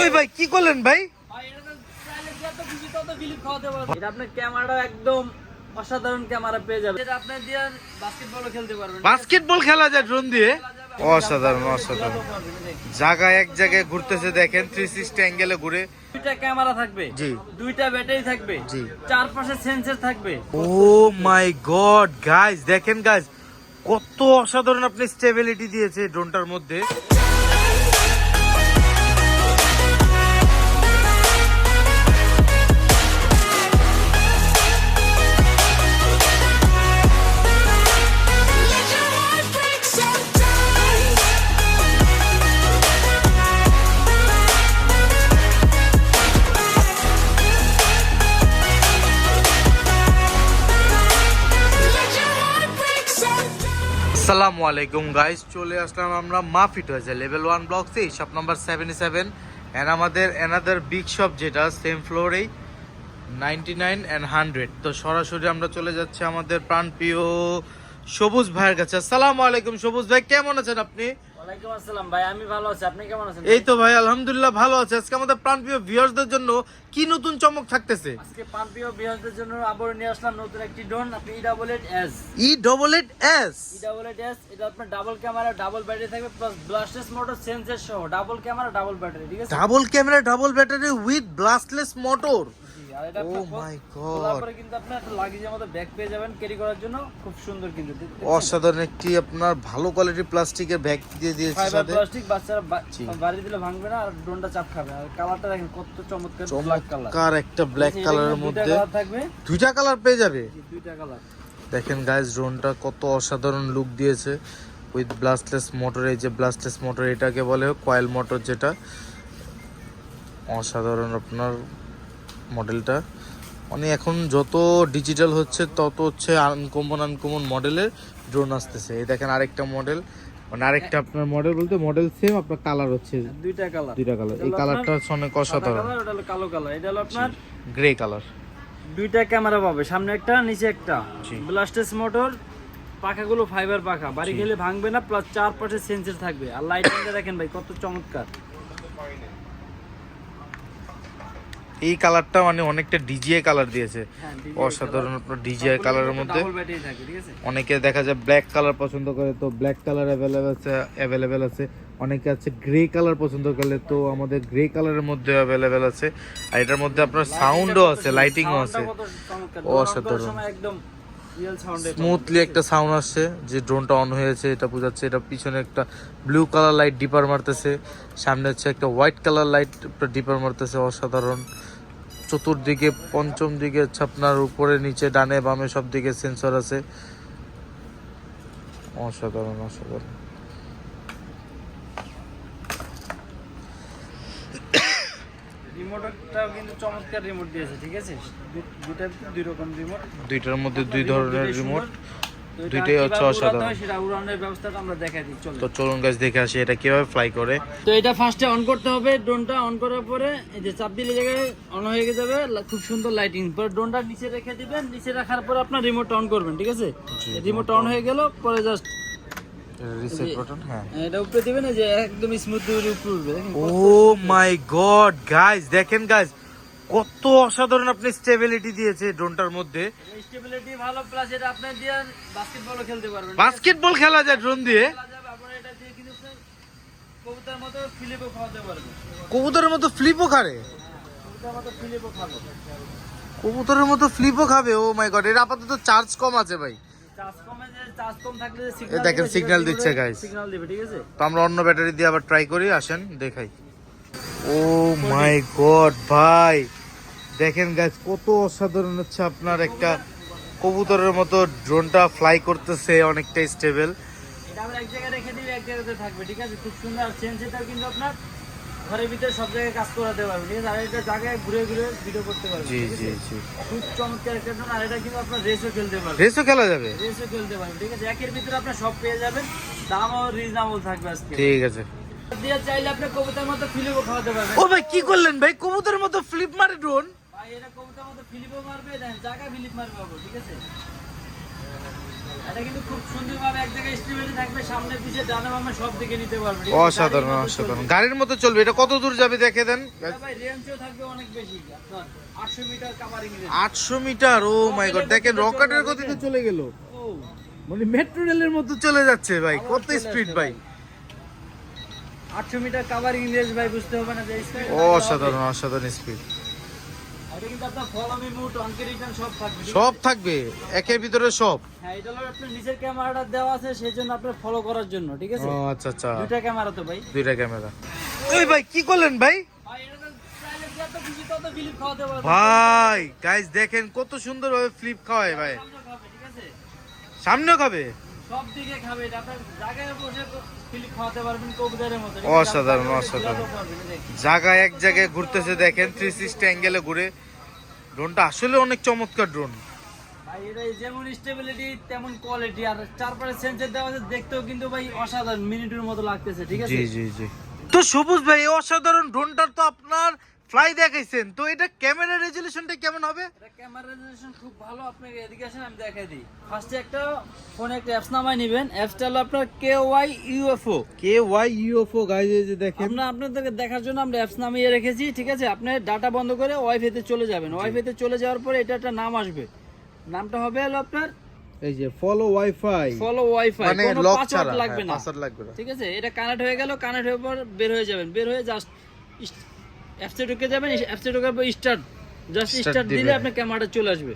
ওই ভাই কি করলেন ভাই? এটা আপনার ক্যামেরা একদম অসাধারণ ক্যামেরা পেয়ে যাবেন এটা আপনি দিয়ে বাস্কেটবলও খেলতে পারবেন। বাস্কেটবল খেলা যায় ড্রোন দিয়ে? অসাধারণ অসাধারণ। জায়গায় এক জায়গায় ঘুরতেছে দেখেন থ্রি সিক্সটি অ্যাঙ্গেলে ঘুরে। দুইটা ক্যামেরা থাকবে। জি। দুইটা ব্যাটারি থাকবে। জি। চার পাশে সেন্সর থাকবে। ও মাই গড গাইস দেখেন গাইস কত অসাধারণ আপনি স্টেবিলিটি দিয়েছে ড্রোনটার মধ্যে। আসসালামু আলাইকুম গাইস চলে আসলাম আমরা মাফিট হয়েছে লেভেল ওয়ান ব্লক সেই shop number seven seven and আমাদের অ্যানাদার বিগ শপ যেটা সেম ফ্লোরেই নাইনটি নাইন অ্যান্ড হান্ড্রেড তো সরাসরি আমরা চলে যাচ্ছি আমাদের প্রাণপ্রিয় সবুজ ভাইয়ের কাছে। আসসালামু আলাইকুম সবুজ ভাই, কেমন আছেন আপনি? ওয়ালাইকুম আসসালাম ভাই আমি ভালো আছি আপনি কেমন আছেন? এই তো ভাই আলহামদুলিল্লাহ ভালো আছে। আজকে আমাদের প্রাণপ্রিয় ভিউয়ার্সদের জন্য কি নতুন চমক থাকতেছে? আজকে জন্য আবার নিয়ে আসলাম নতুন একটি ড্রোন আপনি E double eight S E double eight S E double eight S এটা আপনার ডাবল ক্যামেরা ডাবল ব্যাটারি থাকবে প্লাস ব্লাস্টেস মোটর সেন্সর সহ। ডাবল ক্যামেরা ডাবল ব্যাটারি ঠিক আছে? Double camera double battery with brushless motor আর এটা Oh আপনার my খোলার God. পরে কিন্তু আপনি একটা লাগেজের মতো ব্যাগ পেয়ে যাবেন ক্যারি করার জন্য। খুব সুন্দর কিন্তু। অসাধারণ একটি আপনার ভালো কোয়ালিটির প্লাস্টিকের ব্যাগ দিয়ে দিয়েছে সাথে। প্লাস্টিক বাচ্চারা বাড়ি দিলে ভাঙবে না আর ড্রোনটা চাপ খাবে। আর কালারটা দেখেন কত চমৎকার ব্ল্যাক কালার চমৎকার একটা ব্ল্যাক কালারের মধ্যে দুইটা কালার পেয়ে যাবে? দুইটা কালার দেখেন গাইস ড্রোনটা কত অসাধারণ লুক দিয়েছে। উইথ ব্লাস্টলেস মোটর এই যে ব্লাস্টলেস মোটর এটাকে বলে কয়েল মোটর যেটা। অসাধারণ আপনার মডেলটা। মানে এখন যত ডিজিটাল হচ্ছে তত হচ্ছে আনকমন আনকমন মডেলের ড্রোন আসতেছে। এই দেখেন আরেকটা মডেল মানে আরেকটা আপনার মডেল বলতে মডেল সেম আপনার কালার হচ্ছে দুইটা কালার দুইটা কালার এই কালারটা হচ্ছে অনেক অসাধারণ। কালার ওটা হলো কালো কালার এটা হলো আপনার গ্রে কালার দুইটা ক্যামেরা পাবে। সামনে একটা নিচে একটা। ব্লাস্টেস মোটর পাখাগুলো ফাইবার পাখা। বাড়ি গেলে ভাঙবে না প্লাস চার পাশে সেন্সর থাকবে। আর লাইটিংটা দেখেন ভাই কত চমৎকার। এই কালারটা মানে অনেকটা ডিজিআই কালার দিয়েছে। হ্যাঁ, অসাধারণ আপনার ডিজিআই কালারের মধ্যে। অনেকে দেখা যায় ব্ল্যাক কালার পছন্দ করে তো ব্ল্যাক কালার অ্যাভেলেবেল আছে অ্যাভেলেবেল আছে। অনেকে আছে গ্রে কালার পছন্দ করলে তো আমাদের গ্রে কালারের মধ্যে অ্যাভেলেবেল আছে। আর এটার মধ্যে আপনার সাউন্ডও আছে লাইটিংও আছে। অসাধারণ। একদম স্মুথলি একটা সাউন্ড আসছে, যে ড্রোনটা অন হয়েছে, এটা বোঝাচ্ছে, এটা পিছনে একটা ব্লু কালার লাইট ডিপার মারতেছে, সামনে হচ্ছে একটা হোয়াইট কালার লাইট ডিপার মারতেছে, অসাধারণ। চতুর্দিকে, পঞ্চম দিকে হচ্ছে আপনার উপরে, নিচে, ডানে, বামে সব দিকে সেন্সর আছে। অসাধারণ অসাধারণ। রিমোটটাও কিন্তু চমৎকার রিমোট দিয়েছে ঠিক আছে? দুটার দুই রকম রিমোট দুইটার মধ্যে দুই ধরনের রিমোট দুইটাই হচ্ছে অসাধারণ। সেটা উড়ানোর ব্যবস্থাটা আমরা দেখাই দিই চলো তো চলুন গাছ দেখে আসি এটা কীভাবে ফ্লাই করে। তো এটা ফার্স্টে অন করতে হবে ড্রোনটা অন করার পরে এই যে চাপ দিলে জায়গায় অন হয়ে যাবে খুব সুন্দর লাইটিং পরে ড্রোনটা নিচে রেখে দিবেন নিচে রাখার পর আপনার রিমোট অন করবেন ঠিক আছে? রিমোট অন হয়ে গেল পরে জাস্ট রিসেট বাটন হ্যাঁ। এটা উপরে দিবেন যে একদম স্মুথলি উপরে উঠবে ও মাই গড গাইস দেখেন গাইস কত অসাধারণ আপনি স্টেবিলিটি দিয়েছে ড্রোনটার মধ্যে। স্টেবিলিটি ভালো প্লাস এটা আপনি দিয়ে বাস্কেটবলও খেলতে পারবেন। বাস্কেটবল খেলা যায় ড্রোন দিয়ে? কবুতরের মতো ফিলিপও খাওয়াতে পারবেন। কবুতরের মতো ফ্লিপও খাবে? কবুতরের মতো ফিলিপও খাব। ও মাই গড এর আপাতত চার্জ কম আছে ভাই। চার্জ কমে চার্জ কম থাকলে যে দেখেন দিচ্ছে. সিগন্যাল দিবে ঠিক আছে? তো আমরা অন্য ব্যাটারি দিয়ে আবার ট্রাই করি আসেন দেখাই। ও মাই গড ভাই! দেখেন গাছ কত অসাধারণ হচ্ছে আপনার একটা কবুতরের মতো ড্রোনটা ফ্লাই করতেছে অনেকটা স্টেবল এটা আমরা এক জায়গায় রেখে দিলে এক জায়গাতে থাকবে ঠিক আছে? খুব সুন্দর আর সেন্সরটাও কিন্তু আপনার ঘরের ভিতরে সব জায়গায় কাজ করাতে পারবে। ঠিক আছে? আর এটা জায়গায় ঘুরে ঘুরে ভিডিও করতে পারবে। জি জি জি। খুব চমৎকার একটা আর এটা কিন্তু আপনার রেসও খেলতে পারবে। রেসও খেলা যাবে? রেসও খেলতে পারবে। ঠিক আছে? একের ভিতরে আপনার সব পেয়ে যাবেন। দামও রিজনেবল থাকবে আজকে। ঠিক আছে। দিয়ে চাইলে আপনি কবুতরের মতো ফিলিপও খাওয়াতে পারবেন। ও ভাই কি করলেন ভাই? কবুতরের মতো ফ্লিপ মারে ড্রোন ভাই এটা কবুতরের মতো ফিলিপও মারবে জায়গা ফিলিপ মারবে ঠিক আছে? এটা কিন্তু খুব সুন্দরভাবে এক জায়গায় স্টেবিলিটি থাকবে সামনে পিছে ডানে বামে সব দিকে নিতে পারবে। অসাধারণ অসাধারণ। গাড়ির মতো চলবে। এটা কত দূর যাবে দেখে দেন? ভাই রেঞ্জও থাকবে অনেক বেশি। 800 মিটার কাভারিং রেঞ্জ আটশো মিটার ও মাই গড দেখেন রকেটের গতিতে চলে গেল। ও। মানে মেট্রো রেলের মতো চলে যাচ্ছে ভাই কত স্পিড আসছে ভাই। 800 মিটার কাভারিং রেঞ্জ ভাই বুঝতে হবে না যে স্পিড অসাধারণ অসাধারণ স্পিড এটা কিন্তু আপনার ফলো মি মুভ রিটার্ন সব থাকবে। সব থাকবে একের ভিতরে সব। হ্যাঁ এটা হলো আপনার নিচের ক্যামেরাটা দেওয়া আছে সেই জন্য ফলো করার জন্য ঠিক আছে? ও আচ্ছা আচ্ছা। দুইটা ক্যামেরা তো ভাই। দুইটা ক্যামেরা। এই ভাই কি করলেন ভাই? ভাই গাইস দেখেন কত সুন্দর ভাবে ফ্লিপ খাওয়ায় ভাই। সামনে খাবে, সামনেও খাবে? অসাধারণ, অসাধারণ। জায়গায় এক জায়গায় ঘুরতেছে দেখেন থ্রি সিক্সটি অ্যাঙ্গেলে ঘুরে। ড্রোনটা আসলে অনেক চমৎকার ড্রোন। ভাই এটা যেমন স্টেবিলিটি তেমন কোয়ালিটি আর চারপাশে সেন্সর দেওয়া আছে দেখতেও কিন্তু ভাই অসাধারণ মিনিটের মতো লাগতেছে ঠিক আছে? জি জি জি। তো সবুজ ভাই অসাধারণ ড্রোনটার তো আপনার ফ্লাই দেখাইছেন তো এটা ক্যামেরা রেজলিউশনটা কেমন হবে? এটা ক্যামেরা রেজলিউশন খুব ভালো আপনাকে এদিকে আসেন আমি দেখাই দিই। ফার্স্টে একটা ফোনে একটা অ্যাপস নামায় নেবেন। অ্যাপসটা হলো আপনার K Y UFO K Y UFO guys এই যে দেখেন। আমরা আপনাদেরকে দেখার জন্য আমরা অ্যাপস নামিয়ে রেখেছি ঠিক আছে? আপনি ডাটা বন্ধ করে ওয়াইফাইতে চলে যাবেন। ওয়াইফাইতে চলে যাওয়ার পরে এটা একটা নাম আসবে। নামটা হবে হলো আপনার এই যে ফলো ওয়াইফাই ফলো ওয়াইফাই মানে লক ছাড়া লাগবে না। পাসওয়ার্ড লাগবে না। ঠিক আছে? এটা কানেক্ট হয়ে গেল কানেক্ট হয়ে পর বের হয়ে যাবেন। বের হয়ে জাস্ট অ্যাপসে ঢুকে যাবেন অ্যাপসে ঢোকার পর স্টার্ট জাস্ট স্টার্ট দিলে আপনার ক্যামেরাটা চলে আসবে।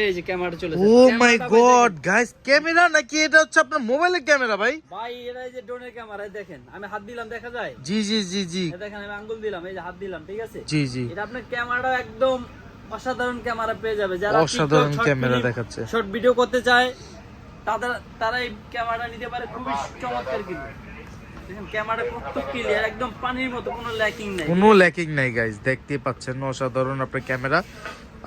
এই যে ক্যামেরাটা চলে oh my god guys camera নাকি এটা হচ্ছে আপনার মোবাইলের ক্যামেরা ভাই? ভাই এটা এই যে ড্রোনের ক্যামেরা দেখেন আমি হাত দিলাম দেখা যায়? জি জি জি জি। দেখেন আমি আঙ্গুল দিলাম এই যে হাত দিলাম ঠিক আছে? জি জি। এটা আপনার ক্যামেরাটা একদম অসাধারণ ক্যামেরা পেয়ে যাবে। যারা অসাধারণ ক্যামেরা দেখাচ্ছে। শর্ট ভিডিও করতে চায় তাদের তারা এই ক্যামেরাটা নিতে পারে খুবই চমৎকার কিন্তু। দেখেন ক্যামেরা কত ক্লিয়ার একদম পানির মতো কোনো ল্যাকিং নাই। কোনো ল্যাকিং নাই গাইস দেখতে পাচ্ছেন অসাধারণ আপনার ক্যামেরা।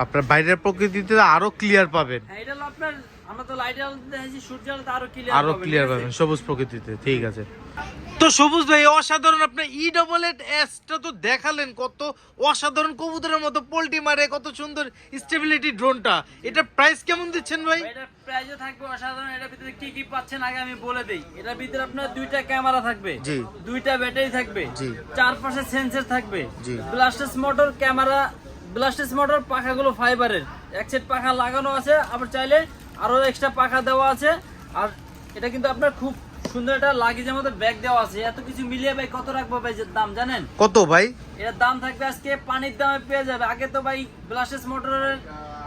আপনার বাইরের প্রকৃতিতে আরও ক্লিয়ার পাবেন। হ্যাঁ এটা হলো আপনার আমরা তো লাইটের আলোতে দেখেছি সূর্য আলোতে আরও ক্লিয়ার আরও ক্লিয়ার পাবেন সবুজ প্রকৃতিতে ঠিক আছে। তো সবুজ ভাই অসাধারণ আপনার ই ডবল এট এসটা তো দেখালেন কত অসাধারণ কবুতরের মতো পোল্টি মারে কত সুন্দর স্টেবিলিটি ড্রোনটা এটা প্রাইস কেমন দিচ্ছেন ভাই এটা প্রাইজও থাকবে অসাধারণ এটার ভিতরে কি কি পাচ্ছেন আগে আমি বলে দেই এটার ভিতরে আপনার দুইটা ক্যামেরা থাকবে জি। দুইটা ব্যাটারি থাকবে জি। চারপাশে সেন্সর থাকবে জি। Brushless motor camera brushless motor পাখাগুলো ফাইবারের এক সেট পাখা লাগানো আছে আবার চাইলে আরও এক্সট্রা পাখা দেওয়া আছে আর এটা কিন্তু আপনার খুব সুন্দর একটা লাগেজের মধ্যে ব্যাগ দেওয়া আছে। এত কিছু মিলিয়ে ভাই কত রাখব ভাই দাম জানেন? কত ভাই? এটার দাম থাকবে আজকে পানির দামে পেয়ে যাবে। আগে তো ভাই ব্লাস্টেস মোটরের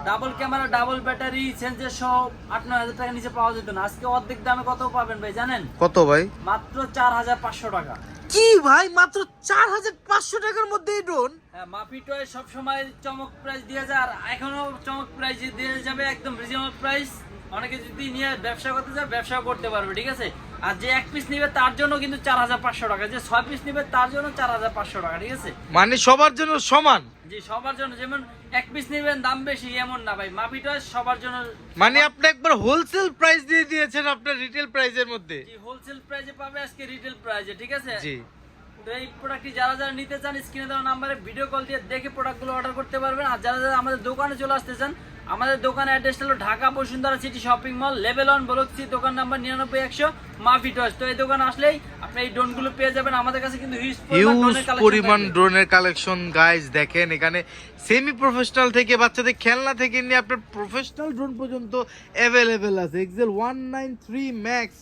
double camera double battery sensor সহ আট নয় হাজার টাকা নিচে পাওয়া যেত না। আজকে অর্ধেক দামে কত পাবেন ভাই জানেন? কত ভাই? মাত্র চার হাজার পাঁচশো টাকা। কি ভাই? মাত্র চার হাজার পাঁচশো টাকার মধ্যে এই ড্রোন হ্যাঁ মাফি টয় সবসময় চমক প্রাইস দিয়ে যায় আর এখনও চমক প্রাইস দিয়ে যাবে একদম রিজনেবল প্রাইস অনেকে যদি নিয়ে ব্যবসা করতে চায় ব্যবসা করতে পারবে ঠিক আছে? আর যে এক পিস নিবে তার জন্য কিন্তু চার হাজার পাঁচশো টাকা যে ছয় পিস নিবে তার জন্য চার হাজার পাঁচশো টাকা ঠিক আছে? মানে সবার জন্য সমান? জি সবার জন্য যেমন এক পিস নেবেন দাম বেশি এমন না ভাই মাপিটা সবার জন্য মানে আপনি একবার হোলসেল প্রাইস দিয়ে দিয়েছেন আপনার রিটেল প্রাইসের মধ্যে? জি হোলসেল প্রাইসে পাবে আজকে রিটেল প্রাইসে ঠিক আছে? জি। এই প্রোডাক্টটি যারা যারা নিতে চান স্ক্রিনে দেওয়া নাম্বারে ভিডিও কল দিয়ে দেখে প্রোডাক্টগুলো অর্ডার করতে পারবেন। আর যারা যারা আমাদের দোকানে চলে আসতে চান আমাদের দোকানের অ্যাড্রেস হলো Dhaka Bashundhara city shopping mall level one block C দোকান নাম্বার নিরানব্বই একশো মাফি টস তো এই দোকান আসলেই আপনি এই ড্রোনগুলো পেয়ে যাবেন। আমাদের কাছে কিন্তু হিউজ পরিমাণ ড্রোনের কালেকশন গাইস দেখেন এখানে সেমি প্রফেশনাল থেকে বাচ্চাদের খেলনা থেকে নিয়ে আপনার প্রফেশনাল ড্রোন পর্যন্ত অ্যাভেলেবেল আছে। Excel one nine three max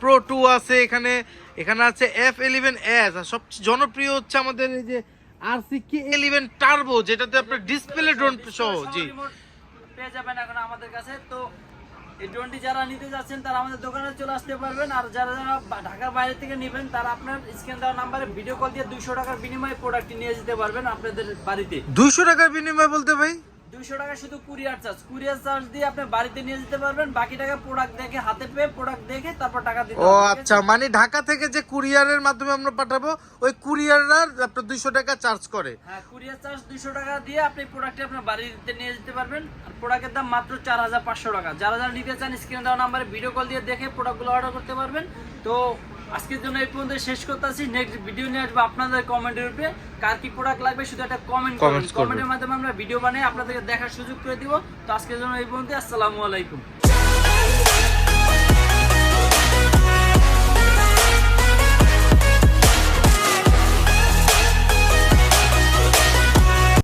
pro two আছে এখানে। এখানে আছে এফ ইলেভেন এস আর সবচেয়ে জনপ্রিয় হচ্ছে আমাদের এই যে R C K eleven turbo যেটাতে আপনার ডিসপ্লে ড্রোন সহ জি। পেয়ে যাবেন এখন আমাদের কাছে। তো এই ড্রোনটি যারা নিতে যাচ্ছেন, তারা আমাদের দোকানে চলে আসতে পারবেন। আর যারা যারা ঢাকার বাইরে থেকে নেবেন, তারা আপনার স্ক্যান দেওয়া নাম্বারে ভিডিও কল দিয়ে দুইশো টাকার বিনিময়ে প্রোডাক্টটি নিয়ে যেতে পারবেন আপনাদের বাড়িতে। দুইশো টাকার বিনিময় বলতে ভাই? দুইশো টাকা শুধু কুরিয়ার চার্জ। কুরিয়ার চার্জ দিয়ে আপনি বাড়িতে নিয়ে যেতে পারবেন বাকি টাকা প্রোডাক্ট দেখে হাতে পেয়ে প্রোডাক্ট দেখে তারপর টাকা দিতে ও আচ্ছা মানে ঢাকা থেকে যে কুরিয়ারের মাধ্যমে আমরা পাঠাবো ওই কুরিয়াররা আপনার দুইশো টাকা চার্জ করে। হ্যাঁ কুরিয়ার চার্জ দুইশো টাকা দিয়ে আপনি প্রোডাক্টটি আপনার বাড়িতে নিয়ে যেতে পারবেন। আর প্রোডাক্টের দাম মাত্র চার হাজার পাঁচশো টাকা। যারা যারা নিতে চান স্ক্রিনে দেওয়া নাম্বারে ভিডিও কল দিয়ে দেখে প্রোডাক্টগুলো অর্ডার করতে পারবেন। তো আজকের জন্য এই পর্যন্ত শেষ করতেছি। নেক্সট ভিডিও নিয়ে আসব আপনাদের কমেন্টের উপরে কার কি প্রোডাক্ট লাগবে শুধু একটা কমেন্ট কমেন্টের মাধ্যমে আমরা ভিডিও বানিয়ে আপনাদেরকে দেখার সুযোগ করে দিব। তো আজকের জন্য এই পর্যন্ত আসসালামু আলাইকুম।